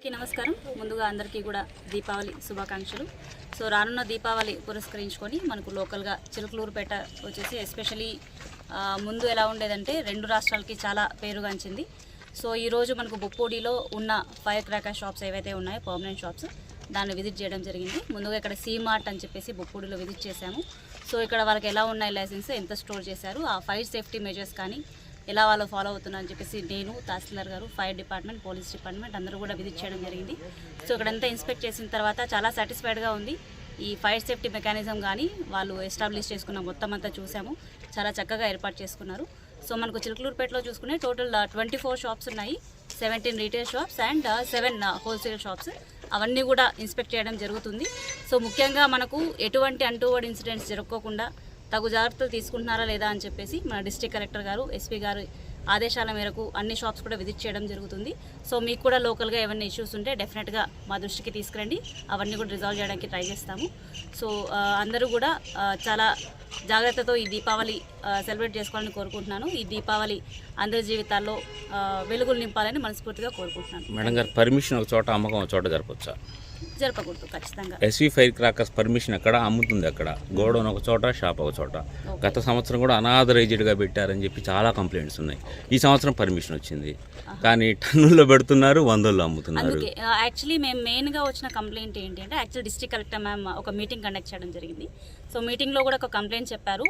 అందరికీ నమస్కారం. ముందుగా అందరికీ కూడా దీపావళి శుభాకాంక్షలు. సో రానున్న దీపావళి పురస్కరించుకొని మనకు లోకల్గా చిలుకలూరుపేట వచ్చేసి ఎస్పెషలీ ముందు ఎలా ఉండేదంటే రెండు రాష్ట్రాలకి చాలా పేరుగాంచింది. సో ఈరోజు మనకు బొప్పూడిలో ఉన్న ఫైర్ క్రాకర్ షాప్స్ ఏవైతే ఉన్నాయో పర్మనెంట్ షాప్స్ దాన్ని విజిట్ చేయడం జరిగింది. ముందుగా ఇక్కడ సీ మార్ట్ అని చెప్పేసి బొప్పూడిలో విజిట్ చేశాము. సో ఇక్కడ వాళ్ళకి ఎలా ఉన్నాయి లైసెన్స్ ఎంత స్టోర్ చేశారు ఆ ఫైర్ సేఫ్టీ మెజర్స్ కానీ ఎలా వాళ్ళు ఫాలో అవుతున్నారని చెప్పేసి నేను తహసీల్దార్ గారు ఫైర్ డిపార్ట్మెంట్ పోలీస్ డిపార్ట్మెంట్ అందరూ కూడా విజిట్ చేయడం జరిగింది. సో ఇక్కడంతా ఇన్స్పెక్ట్ చేసిన తర్వాత చాలా సాటిస్ఫైడ్గా ఉంది. ఈ ఫైర్ సేఫ్టీ మెకానిజం కానీ వాళ్ళు ఎస్టాబ్లిష్ చేసుకున్న మొత్తం అంతా చూసాము. చాలా చక్కగా ఏర్పాటు చేసుకున్నారు. సో మనకు చిలుకలూరుపేటలో చూసుకునే టోటల్ ట్వంటీ ఫోర్ షాప్స్ ఉన్నాయి. Seventeen retail shops and seven wholesale shops అవన్నీ కూడా ఇన్స్పెక్ట్ చేయడం జరుగుతుంది. సో ముఖ్యంగా మనకు ఎటువంటి అంటూవర్డ్ ఇన్సిడెంట్స్ జరగకుండా తగు జాగ్రత్తలు తీసుకుంటున్నారా లేదా అని చెప్పేసి మన డిస్ట్రిక్ట్ కలెక్టర్ గారు ఎస్పీ గారు ఆదేశాల మేరకు అన్ని షాప్స్ కూడా విజిట్ చేయడం జరుగుతుంది. సో మీకు కూడా లోకల్గా ఏమైనా ఇష్యూస్ ఉంటే డెఫినెట్గా మా దృష్టికి తీసుకురండి. అవన్నీ కూడా రిజాల్వ్ చేయడానికి ట్రై చేస్తాము. సో అందరూ కూడా చాలా జాగ్రత్తతో ఈ దీపావళి సెలబ్రేట్ చేసుకోవాలని కోరుకుంటున్నాను. ఈ దీపావళి అందరి జీవితాల్లో వెలుగులు నింపాలని మనస్ఫూర్తిగా కోరుకుంటున్నాను. మేడం గారు పర్మిషన్ ఒక చోట అమ్మకం ఒక చోట జరపచ్చా? జరపకూడదు ఖచ్చితంగా. ఎస్వి ఫైర్ క్రాకర్స్ పర్మిషన్ ఎక్కడ? అమ్ముతుంది అక్కడ గోడౌన్ ఒక చోట షాప్ ఒక చోట. గత సంవత్సరం కూడా అనాథరైజ్డ్గా పెట్టారని చెప్పి చాలా కంప్లైంట్స్ ఉన్నాయి. ఈ సంవత్సరం పర్మిషన్ వచ్చింది. కానీ టన్నుల్లో పెడుతున్నారు వందల్లో అమ్ముతున్నారు. యాక్చువల్లీ మేము మెయిన్గా వచ్చిన కంప్లైంట్ ఏంటి అంటే యాక్చువల్ డిస్ట్రిక్ట్ కలెక్టర్ మ్యామ్ ఒక మీటింగ్ కండక్ట్ చేయడం జరిగింది. సో మీటింగ్లో కూడా ఒక కంప్లైంట్ చెప్పారు.